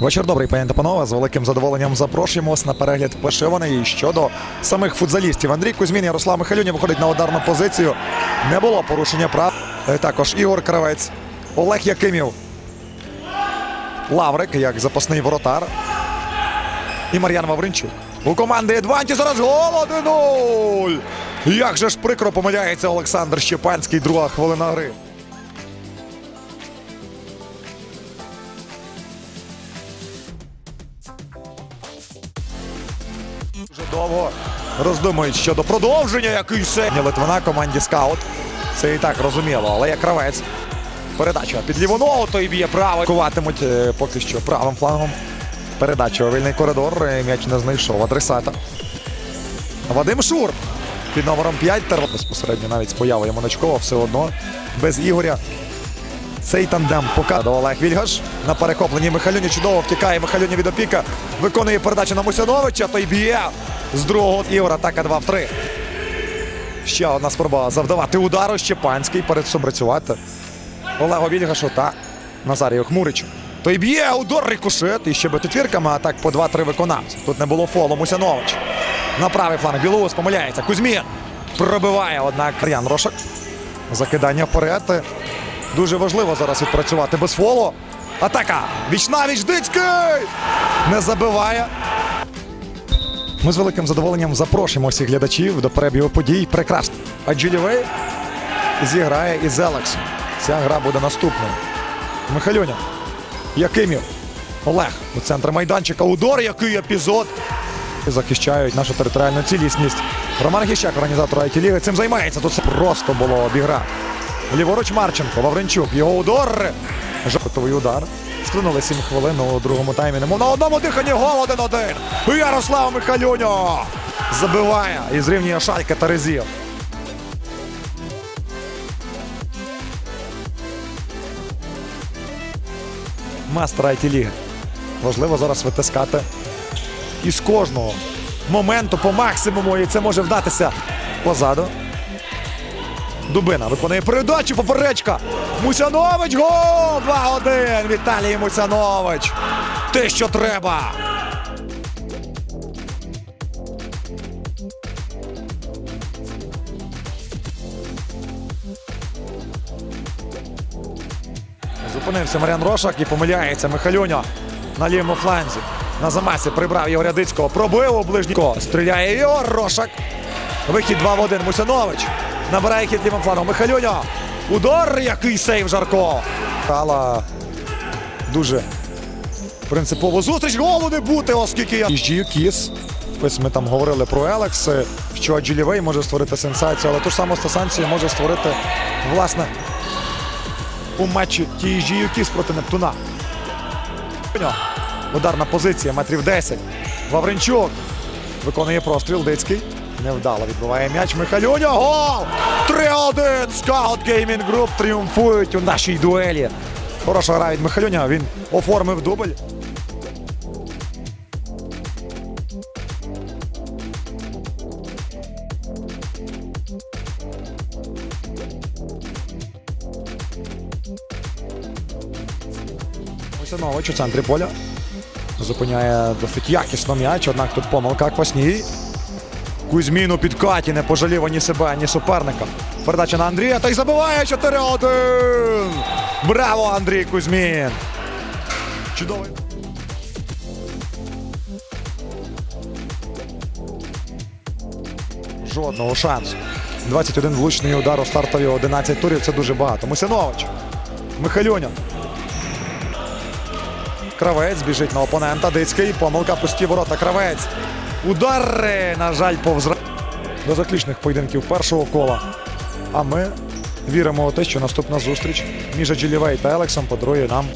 Вечір добрий, пані та панове. З великим задоволенням запрошуємо вас на перегляд пошиваний щодо самих футзалістів. Андрій Кузьмін, Ярослав Михайлюнів виходить на ударну позицію. Не було порушення прав. Е, Також Ігор Кравець, Олег Якимів, Лаврик як запасний воротар. І Мар'ян Вавринчук. У команди Едванті зараз гол 1-0. Як же ж прикро помиляється Олександр Щепанський, друга хвилина гри. Довго роздумують щодо продовження який сьогодні Литвина команді скаут. Це і так розуміло, але як кравець. Передача під ліву ногу, то і б'є право. Куватимуть е, поки що правим флангом. Передача вільний коридор. е, М'яч не знайшов адресата. Вадим Шур під номером 5. Тер- Безпосередньо навіть з появою Моночкова все одно. Без Ігоря. Цей тандем показує Олег Вільгаш. На перехопленні Михайлюні чудово втікає Михайлюні від опіка. Виконує передачу на Мусяновича. Той б'є з другого Ігор. Атака 2 в 3. Ще одна спроба завдавати удару. Щепанський перед цим працювати. Олегу Вільгашу та Назарію Хмуричу. Той б'є удар рикошет. І ще четвірками, а так по 2-3 виконавці. Тут не було фолу. Мусянович. На правий фланг. Білоус помиляється. Кузьмін пробиває, однак Ян Рошак. Закидання вперед. Дуже важливо зараз відпрацювати без фолу. Атака! Вічнавіч Дицький! Не забиває. Ми з великим задоволенням запрошуємо всіх глядачів до перебігу подій. Прекрасно. А Джилівей зіграє із Елексом. Ця гра буде наступною. Михайлюня. Якимів. Олег у центрі майданчика. Удор, який епізод. Захищають нашу територіальну цілісність. Роман Гіщак, організатор it ліги цим займається. Тут просто було обігра. Ліворуч Марченко, Вавренчук. Його удар. Жовтовий удар. Склинули 7 хвилин у другому таймі. Немов на одному диханні гол 1-1. Ярослав Михайлюньо забиває і зрівнює шалька Терезів. Мастер it ліги. Важливо зараз витискати із кожного моменту по максимуму, і це може вдатися позаду. Дубина виконує передачу, поперечка. Мусянович гол! 2-1. Віталій Мусянович. Те, що треба. Зупинився Мар'ян Рошак і помиляється Михайлюня на лівому фланзі. На замасі прибрав Ігоря Дицького. Пробив у ближній. Ко. Стріляє Ігор Рошак. Вихід 2 в 1. Мусянович. Набирає хід лівим флангом. Михайлюня. Удар, який сейв Жарко. Грала дуже принципово зустріч. Голу не бути, оскільки я. Їжджію Кіс. Ось ми там говорили про Елекс, що Джилівей може створити сенсацію, але ту ж саму сенсацію може створити, власне, у матчі TSG Юкіс проти Нептуна. Ударна позиція метрів 10. Вавренчук виконує простріл Дицький. Невдало відбиває м'яч. Михайлюня. Гол! 3-1! Скаут Геймінг Груп тріумфують у нашій дуелі. Хороша гра від Михайлюня. Він оформив дубль. Мусянович у центрі поля. Зупиняє досить якісно м'яч, однак тут помилка Квасній. Кузьмін у підкаті не пожалів ані себе, ані суперника. Передача на Андрія та й забиває 4-1. Браво, Андрій Кузьмін! Чудовий. Жодного шансу. 21 влучний удар у стартові 11 турів. Це дуже багато. Мусянович. Михайлюня. Кравець біжить на опонента. Дицький. Помилка пусті ворота. Кравець. Удари, на жаль, повз до заключних поєдинків першого кола. А ми віримо у те, що наступна зустріч між Джилівей та Елексом подарує нам